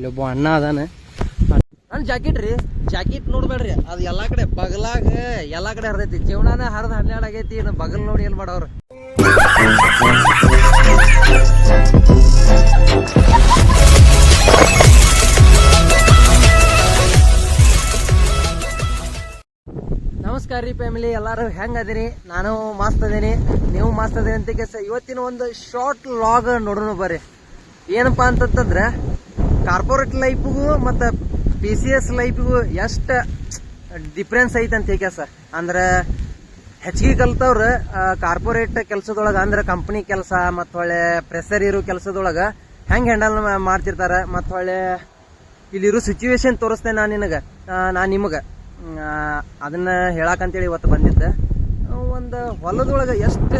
ಅಲ್ಲಿ ಒಬ್ಬ ಅಣ್ಣ ಅದಾನ. ನನ್ನ ಜಾಕೆಟ್ ರೀ. ಜಾಕೆಟ್ ನೋಡ್ಬೇಡ್ರಿ. ಅದು ಎಲ್ಲಾ ಕಡೆ ಬಗಲಾಗ, ಎಲ್ಲಾ ಕಡೆ ಹರಿದೈತಿ. ಜೀವನಾನ ಹರಿದ ಹನ್ನೆರಡು ಆಗೈತಿ. ಇನ್ನು ಬಗಲ್ ನೋಡಿ ಏನ್ ಮಾಡವ್ರ. ನಮಸ್ಕಾರ ರೀ ಫ್ಯಾಮಿಲಿ ಎಲ್ಲಾರು ಹೆಂಗ್ ಅದೀರಿ? ನಾನು ಮಸ್ತ್ ಅದೀನಿ. ನೀವು ಮಸ್ತ್ ಅದೀನಿ ಅಂತ ಇವತ್ತಿನ ಒಂದು ಶಾರ್ಟ್ ಲಾಗ್ ನೋಡೋಣ ಬರ್ರಿ. ಏನಪ್ಪಾ ಅಂತಂತಂದ್ರೆ ಕಾರ್ಪೊರೇಟ್ ಲೈಫ್ಗೂ ಮತ್ತು ಪಿ ಸಿ ಎಸ್ ಲೈಫ್ಗೂ ಎಷ್ಟು ಡಿಫ್ರೆನ್ಸ್ ಐತೆ ಅಂತ ಕೆಸ ಅಂದ್ರೆ ಹೆಚ್ಚಿಗೆ ಕಲ್ತವ್ರು ಕಾರ್ಪೊರೇಟ್ ಕೆಲಸದೊಳಗೆ, ಅಂದ್ರೆ ಕಂಪ್ನಿ ಕೆಲಸ ಮತ್ತು ಹೊಳೆ ಪ್ರೆಸರ್ ಇರೋ ಕೆಲಸದೊಳಗೆ ಹೆಂಗೆ ಹ್ಯಾಂಡಲ್ ಮಾಡ್ತಿರ್ತಾರೆ ಮತ್ತು ಹೊಳೆ ಇಲ್ಲಿರೋ ಸಿಚುವೇಶನ್ ತೋರಿಸ್ತೇನೆ ನಾನು ನಿನಗೆ ನಾನು ನಿಮಗೆ. ಅದನ್ನ ಹೇಳಕ್ಕಂತೇಳಿ ಇವತ್ತು ಬಂದಿದ್ದೆ. ಒಂದು ಹೊಲದೊಳಗೆ ಎಷ್ಟು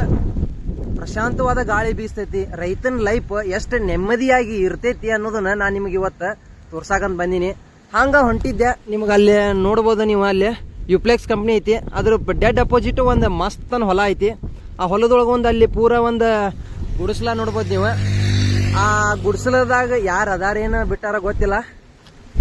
ಪ್ರಶಾಂತವಾದ ಗಾಳಿ ಬೀಸ್ತೈತಿ. ರೈತನ ಲೈಫ್ ಎಷ್ಟು ನೆಮ್ಮದಿಯಾಗಿ ಇರ್ತೈತಿ ಅನ್ನೋದನ್ನ ನಾನು ನಿಮಗೆ ಇವತ್ತು ತೋರ್ಸಾಕಂತ ಬಂದೀನಿ. ಹಂಗ ಹೊಂಟಿದ್ದೆ ನಿಮ್ಗೆ ಅಲ್ಲಿ ನೋಡ್ಬೋದು ನೀವು ಅಲ್ಲಿ. ಯುಪ್ಲೆಕ್ಸ್ ಕಂಪ್ನಿ ಐತಿ. ಅದ್ರ ಡೆಡ್ ಅಪೋಸಿಟ್ ಒಂದು ಮಸ್ತನ ಹೊಲ ಐತಿ. ಆ ಹೊಲದೊಳಗೆ ಒಂದು ಅಲ್ಲಿ ಪೂರ ಒಂದು ಗುಡಿಸ್ಲ ನೋಡ್ಬೋದು ನೀವು. ಆ ಗುಡಿಸಲದಾಗ ಯಾರು ಅದಾರೇನು ಬಿಟ್ಟಾರ ಗೊತ್ತಿಲ್ಲ.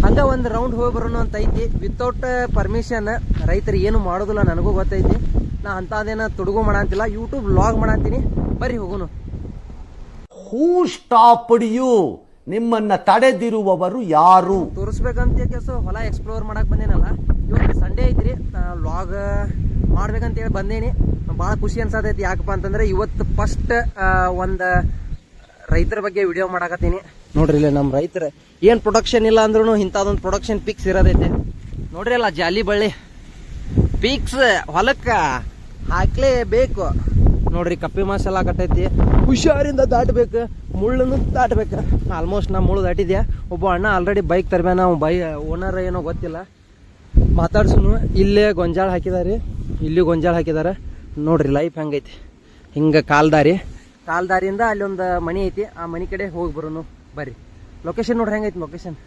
ಹಂಗ ಒಂದು ರೌಂಡ್ ಹೋಗಿ ಬರೋಣ ಅಂತ ಐತಿ. ವಿತೌಟ್ ಪರ್ಮಿಷನ್ ರೈತರು ಏನು ಮಾಡೋದಿಲ್ಲ ನನಗೂ ಗೊತ್ತೈತಿ. ನಾ ಅಂತದೇನ ತುಡುಗು ಮಾಡಂತಿಲ್ಲ ಯೂಟ್ಯೂಬ್ ವ್ಲಾಗ್ ಮಾಡಂತೀನಿ. ಬರ್ರಿ ಹೋಗೋನು. ಹೂ ಸ್ಟಾಪ್ಡ್ ಯು ನಿಮ್ಮನ್ನ ತಡೆದಿರುವವರು ಯಾರು? ತೋರಿಸ್ಬೇಕಂತ ಕೆಲಸ ಹೊಲ ಎಕ್ಸ್ಪ್ಲೋರ್ ಮಾಡಕ್ ಬಂದೇನಲ್ಲ? ಇವತ್ತು ಸಂಡೇ ಐತ್ರಿ ವ್ಲಾಗ್ ಮಾಡ್ಬೇಕಂತ ಹೇಳಿ ಬಂದೇನಿ. ಭಾಳ ಖುಷಿ ಅನ್ಸತೈತಿ ಯಾಕಪ್ಪ ಅಂತಂದ್ರೆ ಇವತ್ತು ಫಸ್ಟ್ ಒಂದು ರೈತರ ಬಗ್ಗೆ ವಿಡಿಯೋ ಮಾಡಾಕತ್ತೀನಿ. ನೋಡ್ರಿ ಇಲ್ಲ ನಮ್ಮ ರೈತರ ಏನು ಪ್ರೊಡಕ್ಷನ್ ಇಲ್ಲ ಅಂದ್ರೂ ಇಂಥದೊಂದು ಪ್ರೊಡಕ್ಷನ್ ಪಿಕ್ಸ್ ಇರೋದೈತೆ ನೋಡ್ರಿ ಅಲ್ಲ ಜಾಲಿ ಬಳ್ಳಿ. ಪಿಕ್ಸ್ ಹೊಲಕ್ಕೆ ಹಾಕ್ಲೇ ಬೇಕು ನೋಡ್ರಿ ಕಪ್ಪಿ ಮಸಾಲ ಕಟ್ಟೈತಿ ಹುಷಾರಿಂದ ದಾಟಬೇಕು ಮುಳ್ಳನ್ನು ದಾಟಬೇಕು. ಆಲ್ಮೋಸ್ಟ್ ನಾ ಮುಳ್ಳು ದಾಟಿದ್ಯಾ? ಒಬ್ಬ ಅಣ್ಣ ಆಲ್ರೆಡಿ ಬೈಕ್ ತರ್ಬೇನ ನಾವು ಬೈ ಓನರ್ ಏನೋ ಗೊತ್ತಿಲ್ಲ. ಮಾತಾಡ್ಸುನು ಇಲ್ಲೇ ಗೊಂಜಾಳ ಹಾಕಿದಾರೆ. ಇಲ್ಲಿ ಗೊಂಜಾಳ ಹಾಕಿದಾರೆ. ನೋಡ್ರಿ ಲೈಫ್ ಹೆಂಗೈತಿ. ಹಿಂಗೆ ಕಾಲ್ದಾರಿ. ಕಾಲ್ದಾರಿಯಿಂದ ಅಲ್ಲಿ ಒಂದು ಮನಿ ಐತಿ. ಆ ಮನಿ ಕಡೆ ಹೋಗಿ ಬರೋನು. ಬರ್ರಿ. ಲೊಕೇಶನ್ ನೋಡ್ರಿ ಹೆಂಗೈತಿ ಲೊಕೇಶನ್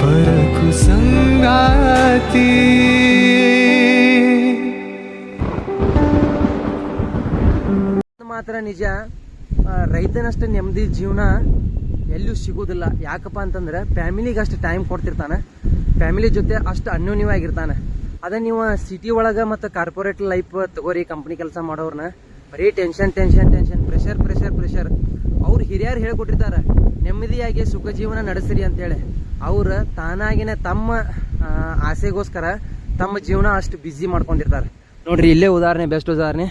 ಪರಕು ಸಂಗಾತಿ ಇದು ಮಾತ್ರ ನಿಜ ರೈತನಷ್ಟು ನೆಮ್ಮದಿ ಜೀವನ ಎಲ್ಲೂ ಸಿಗೋದಿಲ್ಲ. ಯಾಕಪ್ಪ ಅಂತಂದ್ರೆ ಫ್ಯಾಮಿಲಿಗೆ ಅಷ್ಟು ಟೈಮ್ ಕೊಡ್ತಿರ್ತಾನೆ. ಫ್ಯಾಮಿಲಿ ಜೊತೆ ಅಷ್ಟು ಅನ್ಯೋನ್ಯವಾಗಿರ್ತಾನೆ. ಅದೇ ನೀವು ಸಿಟಿ ಒಳಗೆ ಮತ್ತು ಕಾರ್ಪೊರೇಟ್ ಲೈಫ್ ತಗೋರಿ ಕಂಪ್ನಿ ಕೆಲಸ ಮಾಡೋರ್ನ, ಬರೀ tension tension tension pressure pressure pressure ಅವ್ರು ಹಿರಿಯರು ಹೇಳ್ಕೊಟ್ಟಿರ್ತಾರೆ, ನೆಮ್ಮದಿಯಾಗಿ ಸುಖ ಜೀವನ ನಡೆಸಿರಿ ಅಂತೇಳಿ. ಅವ್ರು ತಾನಾಗಿನೇ ತಮ್ಮ ಆಸೆಗೋಸ್ಕರ ತಮ್ಮ ಜೀವನ ಅಷ್ಟು ಬ್ಯುಸಿ ಮಾಡ್ಕೊಂಡಿರ್ತಾರೆ. ನೋಡ್ರಿ, ಇಲ್ಲೇ ಉದಾಹರಣೆ ಬೆಸ್ಟ್ ಉದಾಹರಣೆ.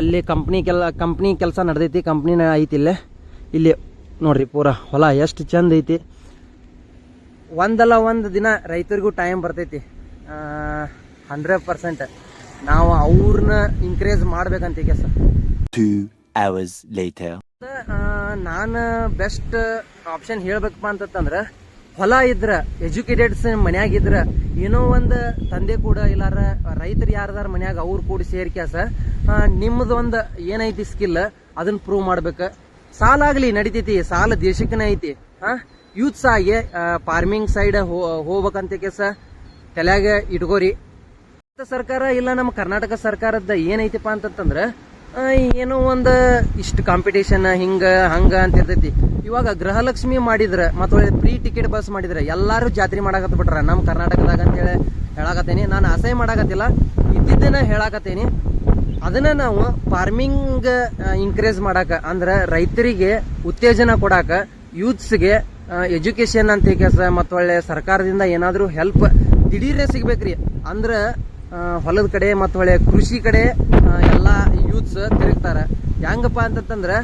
ಅಲ್ಲಿ ಕಂಪ್ನಿ ಕೆಲ ಕಂಪ್ನಿ ಕೆಲಸ ನಡೆದೈತಿ ಕಂಪ್ನಿನ ಐತಿ ಇಲ್ಲೇ. ಇಲ್ಲಿ ನೋಡ್ರಿ, ಪೂರ ಹೊಲ ಎಷ್ಟು ಚಂದ ಐತಿ. ಒಂದಲ್ಲ ಒಂದು ದಿನ ರೈತರಿಗೂ ಟೈಮ್ ಬರ್ತೈತಿ. ಹಂಡ್ರೆಡ್ ಪರ್ಸೆಂಟ್ ನಾವು ಅವ್ರನ್ನ ಇನ್ಕ್ರೇಜ್ ಮಾಡ್ಬೇಕಂತ ಈಗ ಸರ್. Later. ನಾನು ಬೆಸ್ಟ್ ಆಪ್ಷನ್ ಹೇಳ್ಬೇಕಪ್ಪ ಅಂತಂದ್ರೆ ಹೊಲ ಇದ್ರ ಎಜುಕೇಟೆಡ್ಸ್ ಮನ್ಯಾಗ ಇದ್ರ ಏನೋ ಒಂದು ತಂದೆ ಕೂಡ ಇಲ್ಲಾರ ರೈತರು ಯಾರದಾರ ಮನ್ಯಾಗ ಅವ್ರು ಕೂಡಿ ಸೇರ್ಕ್ಯಾಸ ನಿಮ್ಮದು ಒಂದು ಏನೈತಿ ಸ್ಕಿಲ್ ಅದನ್ನ ಪ್ರೂವ್ ಮಾಡ್ಬೇಕು. ಸಾಲ ಆಗ್ಲಿ ನಡಿತೈತಿ ಸಾಲ ದೇಶಕ್ಕನೇ ಐತಿ. ಹಾಂ ಯೂತ್ಸ್ ಆಗಿ ಫಾರ್ಮಿಂಗ್ ಸೈಡ್ ಹೋಗ್ಬೇಕಂತ ಕೆಸ ತಲೆಯಾಗ ಇಟ್ಕೋರಿ. ಸರ್ಕಾರ ಇಲ್ಲ, ನಮ್ಮ ಕರ್ನಾಟಕ ಸರ್ಕಾರದ ಏನೈತಿಪ್ಪ ಅಂತಂತಂದ್ರೆ ಏನೋ ಒಂದು ಇಷ್ಟು ಕಾಂಪಿಟೇಷನ್ ಹಿಂಗ, ಹಂಗ ಅಂತ ಇರ್ತೈತಿ ಇವಾಗ ಗೃಹಲಕ್ಷ್ಮಿ ಮಾಡಿದ್ರ, ಮತ್ತೆ ಫ್ರೀ ಟಿಕೆಟ್ ಬಸ್ ಮಾಡಿದ್ರ, ಎಲ್ಲಾರು ಜಾತ್ರೆ ಮಾಡಾಕತ್ ಬಿಟ್ರ. ನಮ್ಮ ಕರ್ನಾಟಕದಾಗ ಅಂತೇಳಿ ಹೇಳಾಕತ್ತೇನಿ. ನಾನು ಅಸಹ್ಯ ಮಾಡಾಕತ್ತಿಲ್ಲ, ಇದ್ದಿದ್ದನ್ನ ಹೇಳಾಕತ್ತೇನಿ. ಅದನ್ನ ನಾವು ಫಾರ್ಮಿಂಗ್ ಇನ್ಕ್ರೇಜ್ ಮಾಡಾಕ, ಅಂದ್ರೆ ರೈತರಿಗೆ ಉತ್ತೇಜನ ಕೊಡಾಕ ಯೂತ್ಸ್ಗೆ ಎಜುಕೇಶನ್ ಅಂತ ಕೆಲಸ ಮತ್ತೊಳ್ಳೆ ಸರ್ಕಾರದಿಂದ ಏನಾದರೂ ಹೆಲ್ಪ್ ದಿಢೀರ್ನೆ ಸಿಗ್ಬೇಕ್ರಿ. ಅಂದ್ರೆ ಹೊಲದ ಕಡೆ ಮತ್ತು ಹೊಳೆ ಕೃಷಿ ಕಡೆ ಎಲ್ಲ ಯೂತ್ಸ್ ತಿರುಗ್ತಾರೆ. ಹೆಂಗಪ್ಪ ಅಂತಂದ್ರೆ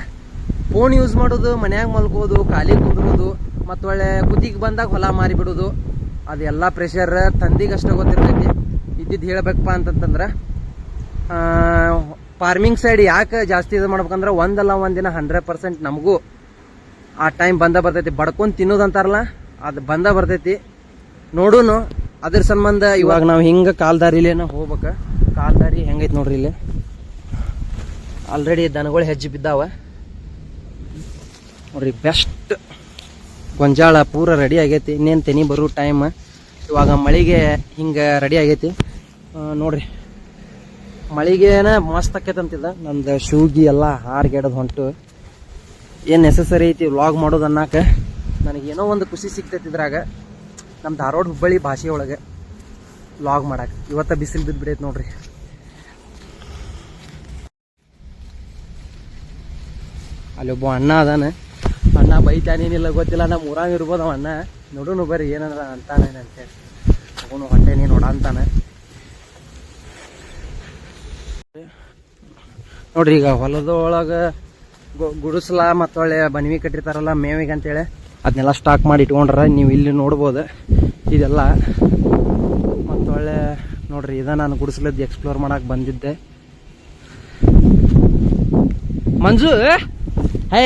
ಫೋನ್ ಯೂಸ್ ಮಾಡೋದು, ಮನ್ಯಾಗ ಮಲ್ಕೋದು ಖಾಲಿ ಕುಂದ್ರೋದು, ಮತ್ತು ಒಳ್ಳೆ ಕುತ್ತಿಗೆ ಬಂದಾಗ ಹೊಲ ಮಾರಿಬಿಡೋದು ಅದೆಲ್ಲ ಪ್ರೆಷರ್ ತಂದಿಗಷ್ಟೇ ಗೊತ್ತಿರ್ತೈತಿ. ಇದ್ದಿದ್ದು ಹೇಳ್ಬೇಕಪ್ಪ ಅಂತಂತಂದ್ರೆ ಫಾರ್ಮಿಂಗ್ ಸೈಡ್ ಯಾಕೆ ಜಾಸ್ತಿ ಇದು ಮಾಡ್ಬೇಕಂದ್ರೆ ಒಂದಲ್ಲ ಒಂದಿನ ಹಂಡ್ರೆಡ್ ಪರ್ಸೆಂಟ್ ನಮಗೂ ಆ ಟೈಮ್ ಬಂದ ಬರ್ತೈತಿ. ಬಡ್ಕೊಂಡು ತಿನ್ನೋದಂತಾರಲ್ಲ, ಅದು ಬಂದ ಬರ್ತೈತಿ. ನೋಡೋನು ಅದ್ರ ಸಂಬಂಧ ಇವಾಗ ನಾವು ಹಿಂಗೆ ಕಾಲ್ದಾರಿಲೇನ ಹೋಗ್ಬೇಕ. ಕಾಲ್ದಾರಿ ಹೆಂಗೈತೆ ನೋಡ್ರಿ ಇಲ್ಲಿ? ಆಲ್ರೆಡಿ ದನಗಳು ಹೆಜ್ಜೆ ಬಿದ್ದಾವ. ನೋಡ್ರಿ ಬೆಸ್ಟ್ ಗೊಂಜಾಳ ಪೂರ ರೆಡಿ ಆಗೈತಿ. ಇನ್ನೇನು ತೆನಿ ಬರೋ ಟೈಮ್ ಇವಾಗ ಮಳೆಗೆ ಹಿಂಗೆ ರೆಡಿ ಆಗೈತಿ. ನೋಡ್ರಿ. ಮಳಿಗೆನ ಮಸ್ತ್ ಆಕೈತೆ ಅಂತಿದ್ದ ನಂದು ಶೂಗಿ ಎಲ್ಲ ಹಾರ್ಗೆಡದ್ ಹೊಂಟು. ಏನು ನೆಸಸರಿ ಐತಿ ವ್ಲಾಗ್ ಮಾಡೋದು ನನಗೆ ನನಗೇನೋ ಒಂದು ಖುಷಿ ಸಿಗ್ತೈತಿ ಇದ್ರಾಗ. ನಮ್ಮ ಧಾರವಾಡ ಹುಬ್ಬಳ್ಳಿ ಭಾಷೆ ಒಳಗೆ ಲಾಗ್ ಮಾಡಕ್ಕೆ ಇವತ್ತ ಬಿಸಿಲು ಬಿದ್ದು ಬಿಡೈತೆ ನೋಡ್ರಿ. ಅಲ್ಲಿ ಒಬ್ಬ ಅಣ್ಣ ಅದಾನ. ಅಣ್ಣ ಬೈತಾನೇನಿಲ್ಲ ಗೊತ್ತಿಲ್ಲ ನಮ್ಮ ಊರಾಗ ಇರ್ಬೋದು ಅವ ಅಣ್ಣ. ನೋಡೋಣ ಬರ್ರಿ ಏನಾರ ಅಂತಾನೆ ಅಂತೇಳಿ ಅವನು ಹೊಟ್ಟೆ ನೋಡ ಅಂತಾನೆ. ನೋಡ್ರಿ, ಈಗ ಹೊಲದೊಳಗೆ ಗುಡಿಸ್ಲ ಮತ್ತೊಳ್ಳೆ ಬನ್ವಿ ಕಟ್ಟಿರ್ತಾರಲ್ಲ ಮೇವಿಗೆ ಅಂತೇಳಿ. ಅದನ್ನೆಲ್ಲ ಸ್ಟಾಕ್ ಮಾಡಿ ಇಟ್ಕೊಂಡ್ರೆ ನೀವು ಇಲ್ಲಿ ನೋಡ್ಬೋದು. ಇದೆಲ್ಲ ಮತ್ತು ಒಳ್ಳೆ ನೋಡ್ರಿ, ಇದ ನಾನು ಗುಡಿಸ್ಲದ್ದು ಎಕ್ಸ್ಪ್ಲೋರ್ ಮಾಡಕ್ಕೆ ಬಂದಿದ್ದೆ. ಮಂಜು ಹೇ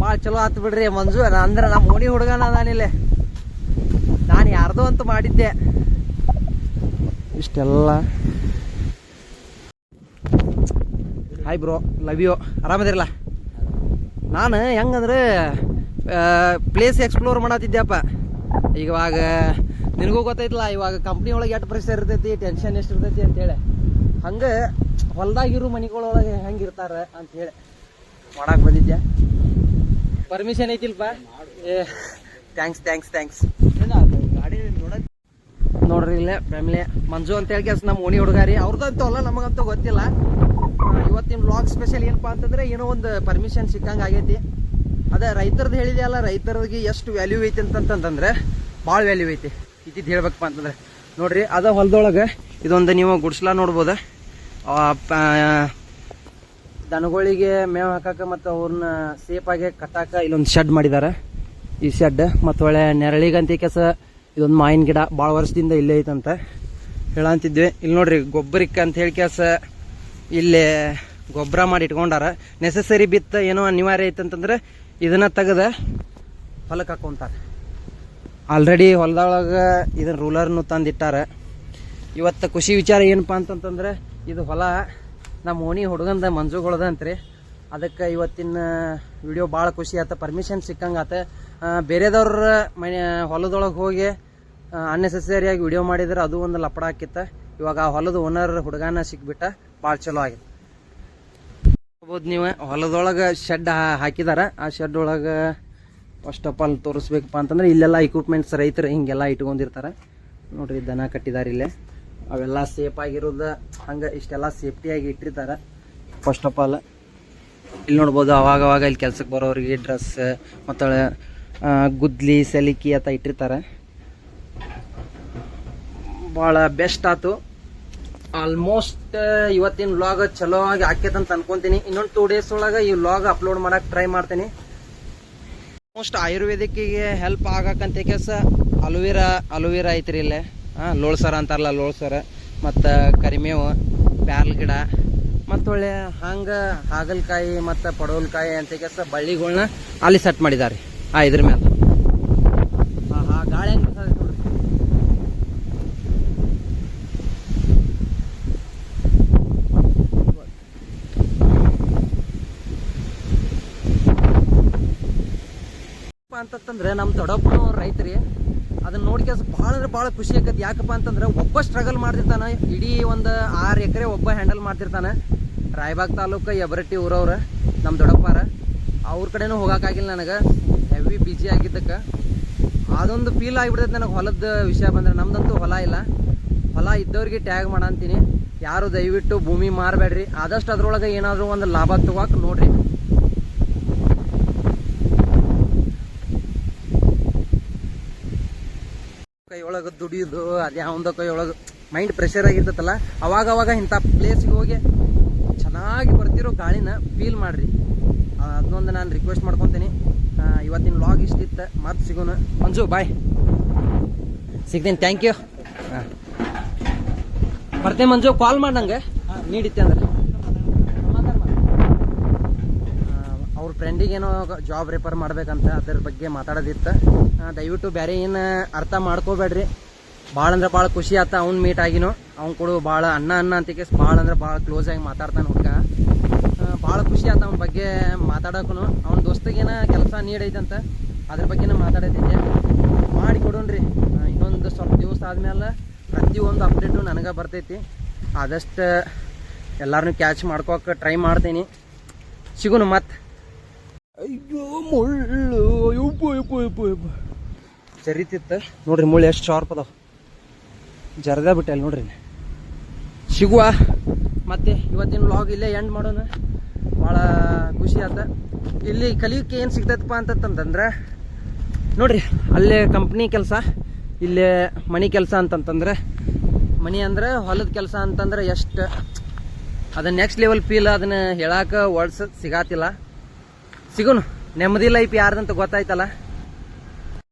ಭಾಳ ಚಲೋ ಆತು ಬಿಡ್ರಿ ಮಂಜು. ಅಂದ್ರೆ ನಮ್ಮ ಓಣಿ ಹುಡುಗನ ನಾನಿಲ್ಲೇ ನಾನು ಯಾರ್ದೋ ಅಂತ ಮಾಡಿದ್ದೆ. ಇಷ್ಟೆಲ್ಲ. ಹಾಯ್ ಬ್ರೋ ಲವ್ ಯು ಆರಾಮದಿರಲ್ಲ ನಾನು ಹೆಂಗಂದ್ರೆ ಪ್ಲೇಸ್ ಎಕ್ಸ್ಪ್ಲೋರ್ ಮಾಡತ್ತಿದ್ದೆಪ್ಪ ಇವಾಗ ನಿನಗೂ ಗೊತ್ತೈತಲ್ಲ, ಇವಾಗ ಕಂಪ್ನಿ ಒಳಗೆ ಎಷ್ಟು ಪ್ರೆಷರ್ ಇರ್ತೈತಿ ಟೆನ್ಷನ್ ಎಷ್ಟು ಇರ್ತೈತಿ ಅಂತೇಳಿ ಹಂಗೆ ಹೊಲ್ದಾಗಿರೋ ಮನೆಗಳೊಳಗೆ ಹೆಂಗೆ ಇರ್ತಾರೆ ಅಂತೇಳಿ ಮಾಡಕ್ಕೆ ಬಂದಿದ್ದೆ ಪರ್ಮಿಷನ್ ಐತಿಲ್ಪ? ಏ ಥ್ಯಾಂಕ್ಸ್ ಥ್ಯಾಂಕ್ಸ್ ಥ್ಯಾಂಕ್ಸ್ ಗಾಡಿ ನೋಡಕ್ಕೆ ನೋಡ್ರಿ ಇಲ್ಲೇ ಫ್ಯಾಮಿಲಿ, ಮಂಜು ಅಂತ ಹೇಳಿ ಕೆಲಸ ನಮ್ಮ ಓಣಿ ಹುಡುಗಾರಿ. ಅವ್ರದ್ದು ಅಲ್ಲ, ನಮಗಂತೂ ಗೊತ್ತಿಲ್ಲ. ಇವತ್ತಿನ ಬ್ಲಾಗ್ ಸ್ಪೆಷಲ್ ಏನಪ್ಪಾ ಅಂತಂದ್ರೆ, ಏನೋ ಒಂದು ಪರ್ಮಿಷನ್ ಸಿಕ್ಕಂಗೆ ಆಗೈತಿ. ಅದೇ ರೈತರದ್ದು ಹೇಳಿದೆ ಅಲ್ಲ, ರೈತರಿಗೆ ಎಷ್ಟು ವ್ಯಾಲ್ಯೂ ಐತಿ ಅಂತಂತಂದ್ರೆ ಭಾಳ ವ್ಯಾಲ್ಯೂ ಐತಿ. ಇದ್ದಿದ್ದು ಹೇಳ್ಬೇಕಪ್ಪ ಅಂತಂದ್ರೆ. ನೋಡ್ರಿ, ಅದ ಹೊಲದೊಳಗೆ ಇದೊಂದು ನೀವು ಗುಡ್ಸ್ಲ ನೋಡ್ಬೋದು? ದನಗಳಿಗೆ ಮೇವು ಹಾಕಾಕ ಮತ್ತು ಅವ್ರನ್ನ ಆಗಿ ಕಟ್ಟಾಕ ಇಲ್ಲೊಂದು ಶೆಡ್ ಮಾಡಿದ್ದಾರೆ ಈ ಶೆಡ್ ಮತ್ತು ಒಳ್ಳೆ ನೆರಳಿಗಂತ ಕೆಸ ಇದೊಂದು ಮಾವಿನ ಗಿಡ ಭಾಳ ವರ್ಷದಿಂದ ಇಲ್ಲೇ ಐತಂತ ಹೇಳಂತಿದ್ವಿ ಇಲ್ಲಿ ನೋಡ್ರಿ ಗೊಬ್ಬರಕ್ಕೆ ಅಂತ ಹೇಳಿ ಕೆಸ ಇಲ್ಲೇ ಗೊಬ್ಬರ ಮಾಡಿ ಇಟ್ಕೊಂಡಾರ. ನೆಸಸರಿ ಬಿತ್ತ ಏನೋ ಅನಿವಾರ್ಯ ಐತಂತಂದ್ರೆ ಇದನ್ನ ತೆಗೆದ ಹೊಲಕ್ಕೆ ಹಾಕೊಂತಾರೆ. ಆಲ್ರೆಡಿ ಹೊಲದೊಳಗೆ ಇದನ್ನ ರೂಲರ್ನು ತಂದಿಟ್ಟಾರ. ಇವತ್ತು ಖುಷಿ ವಿಚಾರ ಏನಪ್ಪ ಅಂತಂತಂದ್ರೆ, ಇದು ಹೊಲ ನಮ್ಮ ಓಣಿ ಹುಡುಗಂದ ಮಂಜುಗಳದ ಅಂತ್ರಿ ಅದಕ್ಕೆ ಇವತ್ತಿನ ವಿಡಿಯೋ ಭಾಳ ಖುಷಿ ಆತ ಪರ್ಮಿಷನ್ ಸಿಕ್ಕಂಗೆ ಆತ. ಬೇರೆದವ್ರ ಮನೆ, ಹೊಲದೊಳಗೆ ಹೋಗಿ ಅನ್ನೆಸೆಸರಿಯಾಗಿ ವಿಡಿಯೋ ಮಾಡಿದ್ರೆ ಅದು ಒಂದು ಲಪಡ ಹಾಕಿತ್ತ ಇವಾಗ ಆ ಹೊಲದ ಓನರ್ ಹುಡುಗನ ಸಿಕ್ಬಿಟ್ಟ, ಭಾಳ ಚಲೋ ಆಗಿತ್ತು. ನೋಡ್ಬೋದು ನೀವು. ಹೊಲದೊಳಗೆ ಶೆಡ್ ಹಾಕಿದಾರ. ಆ ಶೆಡ್ ಒಳಗೆ ಫಸ್ಟ್ ಆಫ್ ಆಲ್ ತೋರಿಸ್ಬೇಕಪ್ಪ ಅಂತಂದ್ರೆ ಇಲ್ಲೆಲ್ಲ ಇಕ್ವಿಪ್ಮೆಂಟ್ಸ್ ರೈತರು ಹಿಂಗೆಲ್ಲ ಇಟ್ಕೊಂಡಿರ್ತಾರೆ. ನೋಡ್ರಿ ದನ ಕಟ್ಟಿದಾರೆ ಇಲ್ಲೇ. ಅವೆಲ್ಲ ಸೇಫ್ ಆಗಿರೋದು ಹಂಗೆ ಇಷ್ಟೆಲ್ಲ ಸೇಫ್ಟಿಯಾಗಿ ಇಟ್ಟಿರ್ತಾರೆ. ಫಸ್ಟ್ ಆಫ್ ಆಲ್ ಇಲ್ಲಿ ನೋಡ್ಬೋದು ಅವಾಗ ಅವಾಗ ಇಲ್ಲಿ ಕೆಲ್ಸಕ್ಕೆ ಬರೋರಿಗೆ ಡ್ರೆಸ್ ಮತ್ತು ಗುದ್ಲಿ, ಸಲಿಕಿ ಅಂತ ಇಟ್ಟಿರ್ತಾರೆ. ಭಾಳ ಬೆಸ್ಟ್ ಆತು. ಆಲ್ಮೋಸ್ಟ್ ಇವತ್ತಿನ ವ್ಲಾಗ್ ಚಲೋ ಆಗಿ ಆಕೇತಂತ ಅನ್ಕೊಂತೀನಿ. ಇನ್ನೊಂದು ಟೂ ಡೇಸ್ ಒಳಗೆ ಈ ವ್ಲಾಗ್ ಅಪ್ಲೋಡ್ ಮಾಡಕ್ಕೆ ಟ್ರೈ ಮಾಡ್ತೀನಿ. ಆಲ್ಮೋಸ್ಟ್ ಆಯುರ್ವೇದಿಕ್ಕಿಗೆ ಹೆಲ್ಪ್ ಆಗಕ್ಕಂತ ಕೆಲಸ. ಅಲೋವೆರಾ ಅಲೋವೆರಾ ಐತ್ರಿ ಇಲ್ಲೇ. ಹಾಂ ಲೋಳ್ಸರ ಅಂತಾರಲ್ಲ ಲೋಳ್ಸರ ಮತ್ತು ಕರಿಮೇವು, ಪ್ಯಾರ್ಲ್ ಗಿಡ. ಮತ್ತು ಒಳ್ಳೆ ಹಂಗೆ, ಹಾಗಲಕಾಯಿ ಮತ್ತು ಪಡವಲ್ಕಾಯಿ ಅಂತ ಕೆಲಸ ಬಳ್ಳಿಗಳನ್ನ ಅಲ್ಲಿ ಸೆಟ್ ಮಾಡಿದ್ದಾರೆ ಆ, ಇದ್ರ ಮೇಲೆ ಹಾಂ ಹಾಂ ಗಾಳಿ ಹೆಂಗೆ ಬಿಸಾಕತ್ತೈತ್ ನೋಡ್ರಿ ಅಂತಂದ್ರೆ ನಮ್ಮ ದೊಡ್ಡಪ್ಪನ ರೈತರಿ ಅದನ್ನ ನೋಡಿಕೆ ಬಹಳ ಅಂದ್ರೆ ಭಾಳ ಖುಷಿ ಆಗತ್ತೆ ಯಾಕಪ್ಪ ಅಂತಂದ್ರೆ ಒಬ್ಬ ಸ್ಟ್ರಗಲ್ ಮಾಡ್ತಿರ್ತಾನೆ, ಇಡೀ ಒಂದು ಆರು ಎಕರೆ ಒಬ್ಬ ಹ್ಯಾಂಡಲ್ ಮಾಡ್ತಿರ್ತಾನೆ. ರಾಯಬಾಗ್ ತಾಲೂಕು ಎಬರಟ್ಟಿ ಊರವ್ರ ನಮ್ಮ ದೊಡ್ಡಪ್ಪಾರ. ಅವ್ರ ಕಡೆನೂ ಹೋಗೋಕ್ಕಾಗಿಲ್ಲ ನನಗೆ. ಹೆವಿ ಬಿಜಿ ಆಗಿದ್ದಕ್ಕೆ. ಅದೊಂದು ಫೀಲ್ ಆಗಿಬಿಡ್ತೈತೆ ನನಗೆ ಹೊಲದ ವಿಷಯ ಬಂದ್ರೆ. ನಮ್ದಂತೂ ಹೊಲ ಇಲ್ಲ. ಹೊಲ ಇದ್ದವ್ರಿಗೆ ಟ್ಯಾಗ್ ಮಾಡಂತೀನಿ. ಯಾರು ದಯವಿಟ್ಟು ಭೂಮಿ ಮಾರಬೇಡ್ರಿ. ಆದಷ್ಟು ಅದರೊಳಗೆ ಏನಾದರೂ ಒಂದು ಲಾಭ ತಗೋಕೆ ನೋಡ್ರಿ ಕೈ ಒಳಗೆ ದುಡಿಯೋದು, ಅದು ಯಾವಂದ ಕೈ ಒಳಗೆ ಮೈಂಡ್ ಪ್ರೆಷರ್ ಆಗಿರ್ತೈತಲ್ಲ ಅವಾಗ ಅವಾಗ ಇಂಥ ಪ್ಲೇಸ್ಗೆ ಹೋಗಿ ಚೆನ್ನಾಗಿ ಬರ್ತಿರೋ ಗಾಳಿನ ಫೀಲ್ ಮಾಡ್ರಿ. ಅದನ್ನೊಂದು ನಾನು ರಿಕ್ವೆಸ್ಟ್ ಮಾಡ್ಕೊತೀನಿ. ಇವತ್ತಿನ ಲಾಗ್ ಇಷ್ಟಿತ್ತು ಮತ್ತೆ ಸಿಗೋಣ. ಮಂಜು ಬಾಯ್ ಸಿಗ್ತೀನಿ ಥ್ಯಾಂಕ್ ಯು ಬರ್ತೇನೆ ಮಂಜು ಕಾಲ್ ಮಾಡಿ ನಂಗೆ. ನೀಡಿತ್ತೆ ಅಂದ್ರೆ. ಅವ್ರ ಫ್ರೆಂಡಿಗೆ ಏನೋ ಜಾಬ್ ರೆಫರ್ ಮಾಡ್ಬೇಕಂತ, ಅದ್ರ ಬಗ್ಗೆ ಮಾತಾಡೋದಿತ್ತು. ದಯವಿಟ್ಟು ಬೇರೆ ಏನು ಅರ್ಥ ಮಾಡ್ಕೋಬೇಡ್ರಿ. ಭಾಳ ಅಂದ್ರೆ ಭಾಳ ಖುಷಿ ಆತ ಅವ್ನು ಮೀಟ್ ಆಗಿನೋ. ಅವ್ನು ಕೊಡು ಭಾಳ ಅಣ್ಣ ಅಣ್ಣ ಅಂತ ಭಾಳ ಅಂದ್ರೆ ಭಾಳ ಕ್ಲೋಸ್ ಆಗಿ ಮಾತಾಡ್ತಾನೆ ಹುಡುಗ. ಭಾಳ ಖುಷಿ ಆತ ಅವನ ಬಗ್ಗೆ ಮಾತಾಡಕನು ಅವ್ನ ದೋಸ್ತಿಗೇನ ಕೆಲಸ ನೀಡೈತಂತ ಅದ್ರ ಬಗ್ಗೆನ ಮಾತಾಡತ್ತಿದ್ದೆ ಮಾಡಿ ಕೊಡೋಣ್ರಿ. ಇನ್ನೊಂದು ಸ್ವಲ್ಪ ದಿವಸ ಆದ್ಮೇಲೆ ಪ್ರತಿಯೊಂದು ಅಪ್ಡೇಟು ನನಗೆ ಬರ್ತೈತಿ. ಆದಷ್ಟು ಎಲ್ಲಾರನ್ನೂ ಕ್ಯಾಚ್ ಮಾಡ್ಕೋಕೆ ಟ್ರೈ ಮಾಡ್ತೀನಿ. ಸಿಗುನು ಮತ್ತೆ ಅಯ್ಯೋ, ಮುಳ್ಳು. ಜರಿತಿತ್ತು ನೋಡ್ರಿ ಮುಳ್ಳು ಎಷ್ಟು ಶಾರ್ಪ್ ಅದಾವ. ಜರದ ಬಿಟ್ಟೆ ಅಲ್ಲಿ ನೋಡ್ರಿ ಸಿಗುವ. ಮತ್ತೆ ಇವತ್ತಿನ ವ್ಲಾಗ್ ಇಲ್ಲೇ ಎಂಡ್ ಮಾಡೋಣ. ಭಾಳ ಖುಷಿ ಆತ. ಇಲ್ಲಿ ಕಲಿಯಕ್ಕೆ ಏನು ಸಿಗ್ತೈತಪ್ಪ ಅಂತಂತಂದ್ರೆ, ನೋಡ್ರಿ, ಅಲ್ಲೇ ಕಂಪ್ನಿ ಕೆಲಸ, ಇಲ್ಲೇ ಮನೆ ಕೆಲಸ ಅಂತಂತಂದ್ರೆ, ಮನಿ ಅಂದ್ರೆ ಹೊಲದ ಕೆಲಸ ಅಂತಂದ್ರೆ ಎಷ್ಟು ಅದನ್ನ ನೆಕ್ಸ್ಟ್ ಲೆವೆಲ್ ಫೀಲ್ ಅದನ್ನ ಹೇಳಕ್ಕೆ ವರ್ಡ್ಸ್ ಸಿಗಾತಿಲ್ಲ. ಸಿಗೋನು. ನೆಮ್ಮದಿ ಲೈಫ್ ಯಾರ್ದಂತ ಗೊತ್ತಾಯ್ತಲ್ಲ.